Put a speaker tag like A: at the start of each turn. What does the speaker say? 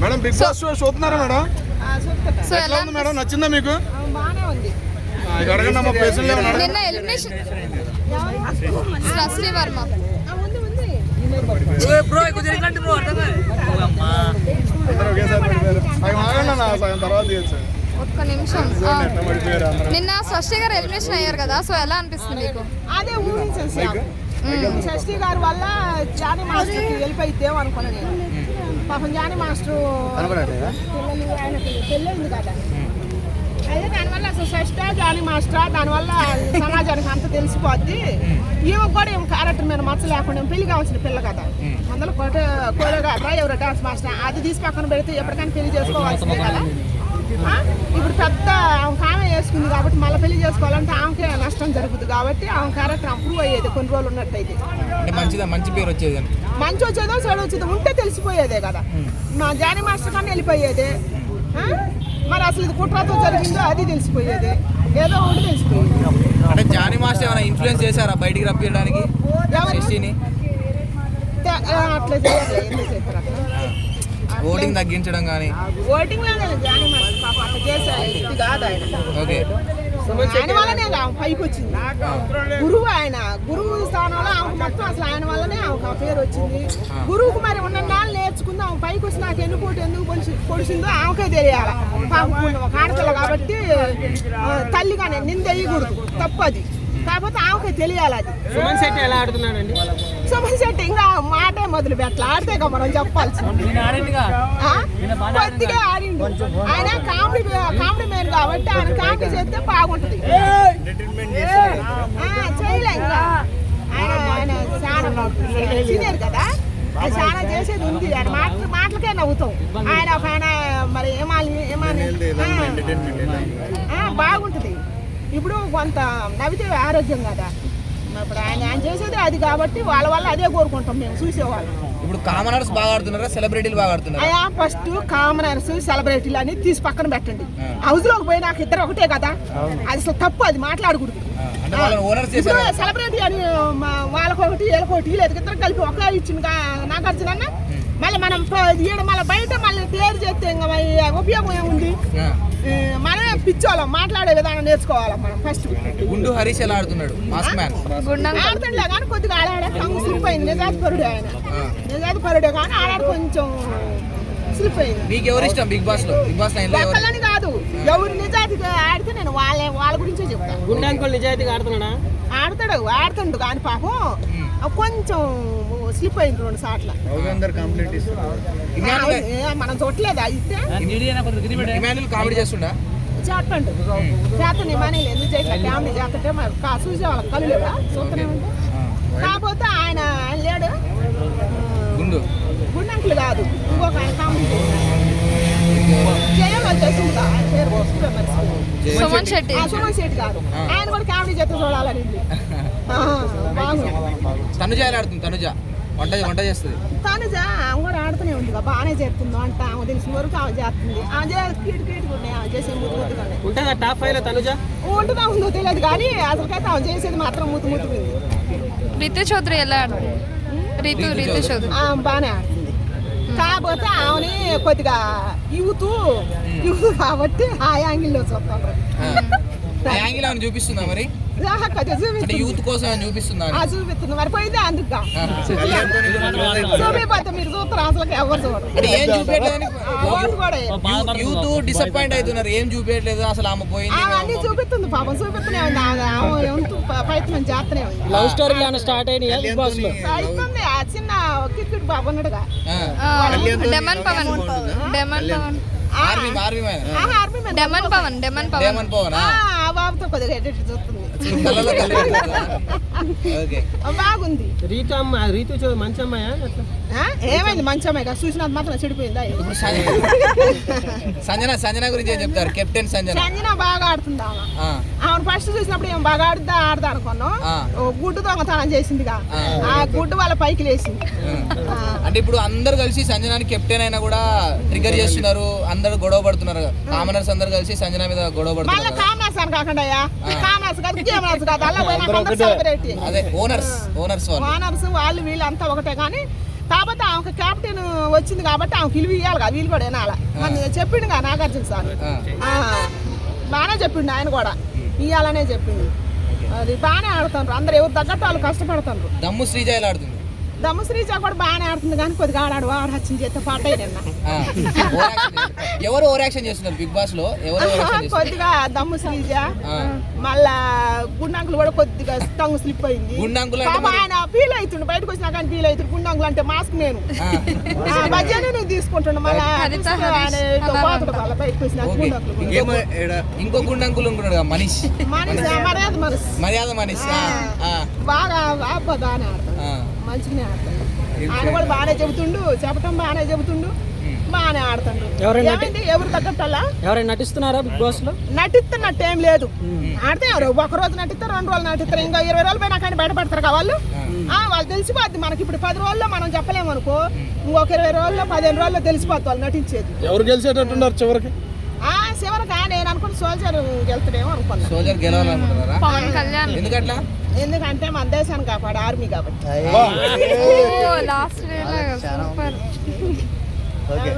A: Madam big boss show చూస్తున్నారా madam?
B: So
A: ఎట్లా
B: ఎలా
A: ఉంది మేడం? నచ్చిందా మీకు? అడగండి అమ్మా.
B: నిన్న ఎలిమినేషన్ శ్రీ వర్మ ఒక్క నిమిషం. నిన్న స్వస్తి గారు ఎలిమినేషన్ అయ్యారు కదా సో ఎలా అనిపిస్తుంది మీకు?
C: అదే ఊహించేసాము షష్ఠి గారి వల్ల జానీ మాస్టర్కి వెళ్ళిపోయిద్దేమో అనుకున్నా నేను. పాపం జానీ మాస్టర్ పిల్లలు ఆయనకి పెళ్ళైంది కదా. అయితే దానివల్ల అసలు షష్ట జానీ మాస్టర్ దానివల్ల సమాజానికి అంత తెలిసిపోద్ది. ఈమె కూడా ఏం క్యారెక్టర్ మీద మచ్చ లేకుండా పెళ్ళి కావాల్సిన పిల్ల కదా. అందులో కోట కోరేగా డ్రైవర్ డాన్స్ మాస్టర్ అది తీసి పక్కన పెడితే ఎప్పటికైనా పెళ్ళి చేసుకోవాల్సిందే కదా? ఇప్పుడు పెద్ద ఆమె వేసుకుంది కాబట్టి మళ్ళీ పెళ్ళి చేసుకోవాలంటే ఆమెకే నష్టం జరుగుతుంది కాబట్టి ఆమె క్యారెక్టర్ ఇంప్రూవ్ అయ్యేది కొన్ని రోజులు ఉన్నట్టయితే.
D: అంటే మంచిదా? మంచి పేరు వచ్చేది
C: మంచి వచ్చేదో చెడు వచ్చేదో ఉంటే తెలిసిపోయేదే కదా. మా జానీ మాస్టర్ కన్నా వెళ్ళిపోయేదే? మరి అసలు ఇది కుట్రతో జరిగిందో అది తెలిసిపోయేది. ఏదో ఒకటి తెలిసిపోయేది.
D: అంటే జానీ మాస్టర్ ఏమైనా ఇన్ఫ్లుయెన్స్ చేశారా? బయటికి రప్పించడానికి?
C: అట్లా అట్లా
D: ఓటింగ్ తగ్గించడం కానీ
C: ఓటింగ్
D: ఓకే.
C: ఆయన వల్లనే ఆమె పైకి వచ్చింది. గురువు ఆయన. గురువు స్థానంలో ఆమెకు మొత్తం అసలు ఆయన వల్లనే ఆమెకు ఆ పేరు వచ్చింది. గురువుకు మరి ఉన్న నాళ్ళు నేర్చుకుంది ఆమె పైకి వచ్చి నాకు ఎన్ని కోటి ఎందుకు పొడిచి పొడిచిందో ఆమెకే తెలియాలి. ఒక ఆడపిల్ల కాబట్టి తల్లిగానే నిందెయ్యకూడదు తప్పు అది కాకపోతే ఆమెకే తెలియాలి అది.
E: సుమన్ శెట్టి ఎలా ఆడుతున్నాడండి?
C: సుమన్ శెట్టి ఇంకా మాటే మొదలు పెట్టాలి ఆడితే మనం చెప్పాల్సింది. ఆ? కొద్దిగా ఆడిండు. ఆయన కామెడీ కామెడీ మేన్ కాబట్టి ఆయన కామెడీ చేస్తే బాగుంటది. ఆ, చేయలే ఇంకా. ఆయన ఆయన చాలా సీనియర్ కదా? చాలా చేసేది ఉంది. ఆయన మాటలు మాటలకే నవ్వుతాం. ఆయన ఒక ఆయన మరి ఏమాలి ఏమాలి? బాగుంటది. ఇప్పుడు కొంత నవ్వితే ఆరోగ్యం కదా. ఇప్పుడు ఆయన ఆయన చేసేది అది కాబట్టి వాళ్ళ వల్ల అదే కోరుకుంటాం మేము చూసేవాళ్ళం.
D: ఇప్పుడు కామనర్స్ బాగా ఆడుతున్నారా? సెలబ్రిటీలు బాగా ఆడుతున్నారా?
C: ఫస్ట్ కామనర్స్ సెలబ్రిటీలు అని తీసి పక్కన పెట్టండి. హౌస్లోకి పోయినాక ఇద్దరు ఒకటే కదా? అది అసలు తప్పు అది మాట్లాడకూడదు. సెలబ్రిటీ అని వాళ్ళకొకటి వీళ్ళకొకటి లేదు ఇద్దరు కలిపి ఒకే ఇచ్చిన నాగార్జున అన్న. మళ్ళీ మనం ఈడ మళ్ళీ బయట మళ్ళీ క్లియర్ చేస్తే ఇంకా ఉపయోగం ఏముంది?
D: ఆ.
C: పిచ్చోళ్ళం మాట్లాడే విధానం నేర్చుకోవాలి మనం ఫస్ట్
D: గుండు హరీష్ ఎలా ఆడుతున్నాడు? మాస్క్ మ్యాన్
B: గుండం
C: ఆడతాడులే కానీ కొద్దిగా ఆడాడే. టంగ్ స్లిప్ అయింది. నిజాతి పరుడే ఆయన. నిజాతి పరుడే కానీ ఆడాడు కొంచెం స్లిప్ అయింది.
D: మీకు ఎవరు ఇష్టం బిగ్ బాస్లో? బిగ్ బాస్ లైన్లో
C: ఒక్కళ్ళని కాదు. ఎవరు నిజాతిగా ఆడితే నేను వాళ్ళ వాళ్ళ గురించే చెప్తాను
E: గుండాంకులు నిజాయితీగా ఆడుతున్నాడా?
C: ఆడతాడు ఆడుతుండు కానీ పాపం కొంచెం స్లిప్ అయింది రెండు సార్లు. మనం చూడలేదు అయితే?
D: కామెడీ చేస్తుండా?
C: చేస్తండు చేస్తాను మనీ ఎందుకు చేయట్లా ఫ్యామిలీ చేస్తుంటే చూసే వాళ్ళకి కళ్ళు లేవా చూస్తూనే ఉంటే. కాకపోతే ఆయన ఆయన లేడు
D: గుండు
C: గుండంకులు కాదు. ఇంకొక ఆయన కామెడీ జయం వచ్చేసింది ఆయన పేరు మర్చిపోయా మర్చిపోయా.
B: సుమన్ శెట్టి.
C: ఆ సుమన్ శెట్టి గారు ఆయన కూడా కామెడీ చేస్తే చూడాలని బాగుంది.
D: తనుజ ఎలా ఆడుతుంది? తనుజ. వంట వంట చేస్తుంది.
C: తనుజ ఆమె కూడా ఆడుతూనే ఉంది బాగానే చేస్తుంది అంట ఆమె తెలిసిన వరకు ఆమె చేస్తుంది. ఆమె ఉన్నాయి ఆమె చేసే ముద్దు
E: ఉంటుందా టాప్ ఫైవ్లో తనుజ?
C: ఉంటుందా ఉందో తెలియదు కానీ అసలుకైతే ఆమె చేసేది మాత్రం ముద్దు ముద్దుగా ఉంది.
B: రితు చౌదరి ఎలా ఆడుతుంది రితు రితు చౌదరి.
C: బాగానే ఆడుతుంది. కాకపోతే ఆమెని కొద్దిగా యూత్ యూత్ కాబట్టి ఆ యాంగిల్లో చూస్తాను
D: ఆ. యాంగిల్ ఆమెను చూపిస్తుందా మరి? యూత్ కోసం ఏమైనా చూపిస్తుందా
C: ఆ
D: అని?
C: చూపిస్తుంది. మరి పోయిందే అందుకు. చూపిపోతే మీరు చూస్తారు అసలు ఎవరు చూడరు.
D: ఏం
C: వేయరు.
D: యూత్ డిసప్పాయింట్ అవుతున్నారు. ఏం చూపించట్లేదు అసలు ఆమె పోయింది
C: అన్ని చూపిస్తుంది పాపం చూపిస్తూనే ఉంది. ప్రయత్నం చేస్తూనే ఉంది.
E: లవ్ ఏమైనా స్టార్ట్లో?
C: అవుతుంది ఆ చిన్న కిక్కుడు బాబు ఉన్నాడుగా.
B: Demon Pawan. Demon Pawan.
D: Army army.
B: Demon Pawan demon Pawan.
D: Demon పోవనా?
C: బాబుతో కొద్దిగా ఎడిట్ చూస్తుంది బాగుంది.
E: రీతు అమ్మ రీతు చూ- మంచి అమ్మాయా?
C: ఏమైంది? మంచి అమ్మాయి కదా. చూసినంత మాత్రం చెడిపోయిందా?
D: సంజన సంజన గురించి ఏం చెప్తారు? కెప్టెన్ సంజన.
C: సంజన బాగా ఆడుతుంది ఆమె? ఫస్ట్ చూసినప్పుడు ఏం బాగా ఆడుద్దా ఆడదా అనుకున్నాం. గుడ్డు దొంగతనం చేసిందిగా.
D: ఆ.
C: ఆ గుడ్డు వాళ్ళ పైకి లేచింది.
D: ఆ. అంటే ఇప్పుడు అందరు కలిసి సంజనాని కెప్టెన్ అయినా కూడా ట్రిగర్ చేస్తున్నారు. అందరు గొడవ పడుతున్నారు. కామనర్స్ అందరు కలిసి సంజన మీద గొడవ పడుతున్నారు.
C: కామర్స్ అని కాకుండా కామర్స్ కాదు గేమర్స్ కాదు అలా పోయినా సెలబ్రిటీ
D: అదే ఓనర్స్ ఓనర్స్ వాళ్ళు.
C: వాళ్ళు అంతా ఒకటే కానీ కాకపోతే ఆమెకు క్యాప్టెన్ వచ్చింది కాబట్టి ఆమెకు విలువ ఇవ్వాలి కదా వీళ్ళు కూడా వినాల? చెప్పిండు కదా నాగార్జున సార్. బాగానే చెప్పిండు ఆయన కూడా. ఇవ్వాలనే చెప్పిండు. అది బాగానే ఆడుతున్నారు అందరు ఎవరు తగ్గట్టు వాళ్ళు కష్టపడుతున్నారు
D: దమ్ము శ్రీజ ఎలా ఆడుతుంది
C: దమ్ము శ్రీజ కూడా బాగానే ఆడుతుంది కానీ కొద్దిగా ఆడాడు వాడు హచ్చింది చేస్తే పాట.
D: ఎవరు ఓవర్ యాక్షన్ చేస్తున్నారు బిగ్ బాస్లో? ఎవరు
C: కొద్దిగా దమ్ము శ్రీజ. మళ్ళా గుండంకులు కూడా కొద్దిగా టంగ్ స్లిప్ అయింది.
D: గుండంకులు
C: ఆయన ఫీల్ అవుతుండు. బయటకు వచ్చినా కానీ ఫీల్ అవుతుంది గుండంకులు అంటే మాస్క్ నేను. బజ్జానే నువ్వు తీసుకుంటుండు. మళ్ళా బయటకు వచ్చినా
D: ఇంకో ఇంకో గుండంకులు ఉంటున్నాడు మనీష్.
C: మనిషి మర్యాద మనసు
D: మర్యాద మనీష్.
C: బాగా బాగానే ఆడతాడు. మంచిగానే ఆడతాడు. ఆయన కూడా బాగానే చెబుతుండు చెప్పటం బాగానే చెబుతుండు బాగానే ఆడుతుండు.
E: ఎవరైనా
C: ఎవరు తగ్గట్టలా?
E: ఎవరైనా నటిస్తున్నారా బిగ్ బాస్లో?
C: నటిస్తున్నట్టు ఏం లేదు. ఆడితే ఎవరు ఒక రోజు నటిస్తారు రెండు రోజులు నటిస్తారు ఇంకా ఇరవై రోజులు పోయినా కానీ బయటపడతారు కదా వాళ్ళు. ఆ, వాళ్ళు తెలిసిపోద్ది. మనకి ఇప్పుడు పది రోజుల్లో మనం చెప్పలేము అనుకో ఇంకొక ఇరవై రోజుల్లో పదిహేను రోజుల్లో తెలిసిపోద్ది వాళ్ళు నటించేది.
A: ఎవరు గెలిచేటట్టున్నారు చివరికి?
C: ఆ చివరికి సోల్జర్ వెళ్తాడేమో అనుకున్నా.
D: సోల్జర్ గెలవాలనుకుంటున్నారా?
B: పవన్ కళ్యాణ్.
D: ఎందుకట్లా?
C: ఎందుకంటే మన దేశాన్ని కాపాడు ఆర్మీ కాబట్టి.
B: Last day super.
F: ఓకే.